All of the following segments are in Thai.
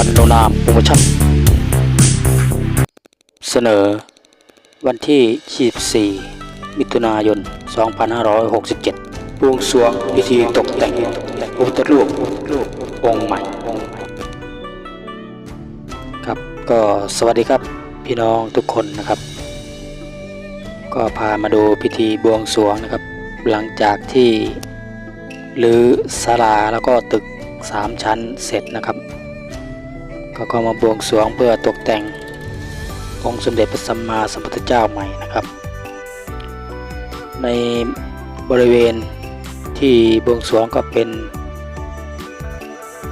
วันโนนามโปรโมชั่น เสนอ วันที่ 24 มิถุนายน 2567บวงสรวงพิธีตกแต่งพระพุทธรูปองค์ใหม่ ครับก็สวัสดีครับพี่น้องทุกคนนะครับ ก็พามาดูพิธีบวงสรวงนะครับ หลังจากที่รื้อศาลาแล้วก็ตึก 3 ชั้นเสร็จนะครับ ก็ก็มาบวงสรวงเพื่อตกแต่งองค์สมเด็จพระสัมมาสัมพุทธเจ้าใหม่นะครับ ในบริเวณที่บวงสรวงก็เป็น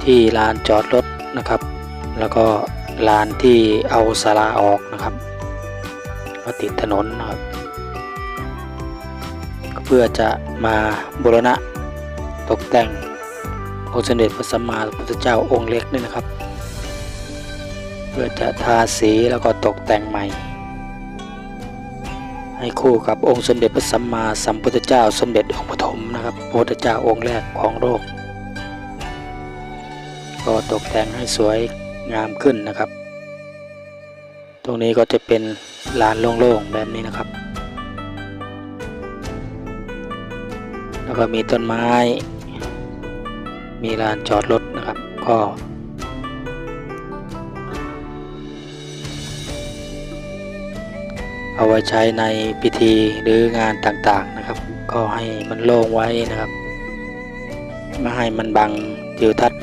ที่ลานจอดรถนะครับ แล้วก็ลานที่เอาศาลาออกนะครับมาติดถนนนะครับ เพื่อจะมาบูรณะตกแต่งองค์สมเด็จพระสัมมาสัมพุทธเจ้าองค์เล็กนี่นะครับ พื่อจะทาสีแล้วก็ตกแต่งใหม่ ให้คู่กับองค์สมเด็จพระสัมมาสัมพุทธเจ้าสมเด็จองค์ปฐมนะครับพระพุทธเจ้าองค์แรกของโลกก็ตกแต่งให้สวยงามขึ้นนะครับ ตรงนี้ก็จะเป็นลานโล่งๆแบบนี้นะครับ แล้วก็มีต้นไม้ มีลานจอดรถนะครับ ก็ เอาไว้ใช้ในพิธีหรืองานต่างๆนะครับ ก็ให้มันโล่งไว้นะครับไม่ให้มันบังทิวทัศน์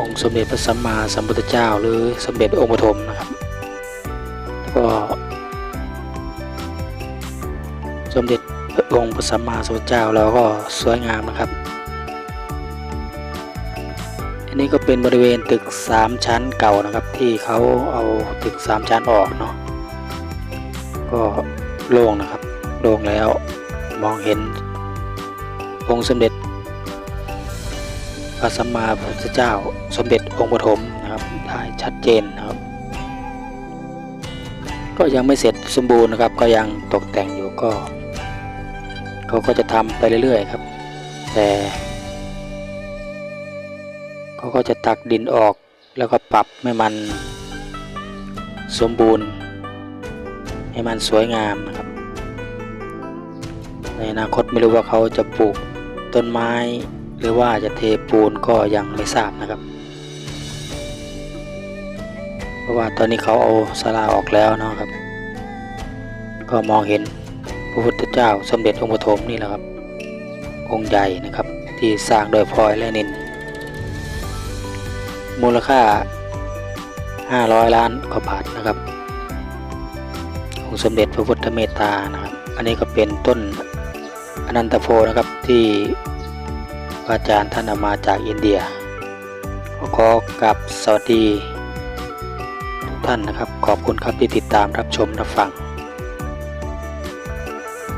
องค์สมเด็จพระสัมมาสัมพุทธเจ้า หรือสมเด็จองค์ปฐมนะครับ แล้วก็ สมเด็จพระองค์พระสัมมาสัมพุทธเจ้าเราก็สวยงามนะครับ อันนี้ก็เป็นบริเวณตึก 3 ชั้นเก่านะครับ ที่เขาเอาตึก 3 ชั้นออกเนาะก็โล่งนะครับโล่งแล้วมองเห็นองค์สมเด็จพระสัมมาสัมพุทธเจ้า สมเด็จองค์ปฐมนะครับได้ชัดเจนนะครับ ก็ยังไม่เสร็จสมบูรณ์นะครับ ก็ยังตกแต่งอยู่ก็เขาก็จะทำไปเรื่อยๆครับ แต่ เขาก็จะตักดินออกแล้วก็ปรับให้มันสมบูรณ์ ให้มันสวยงามนะครับ ในอนาคตไม่รู้ว่าเขาจะปลูกต้นไม้ หรือว่าจะเทปูนก็ยังไม่ทราบนะครับ เพราะว่าตอนนี้เขาเอาศาลาออกแล้วนะครับ ก็มองเห็นพระพุทธเจ้าสมเด็จองค์ปฐมนี่แหละครับ องค์ใหญ่นะครับที่สร้างโดยพลอยและนิน มูลค่า 500 ล้านกว่าบาทนะครับองค์สมเด็จพระพุทธเมตตานะครับ อันนี้ก็เป็นต้นอนันตโพนะครับที่อาจารย์ท่านเอามาจากอินเดียขอขอกับสวัสดี ทุกท่านนะครับ ขอบคุณครับที่ติดตามรับชมรับฟัง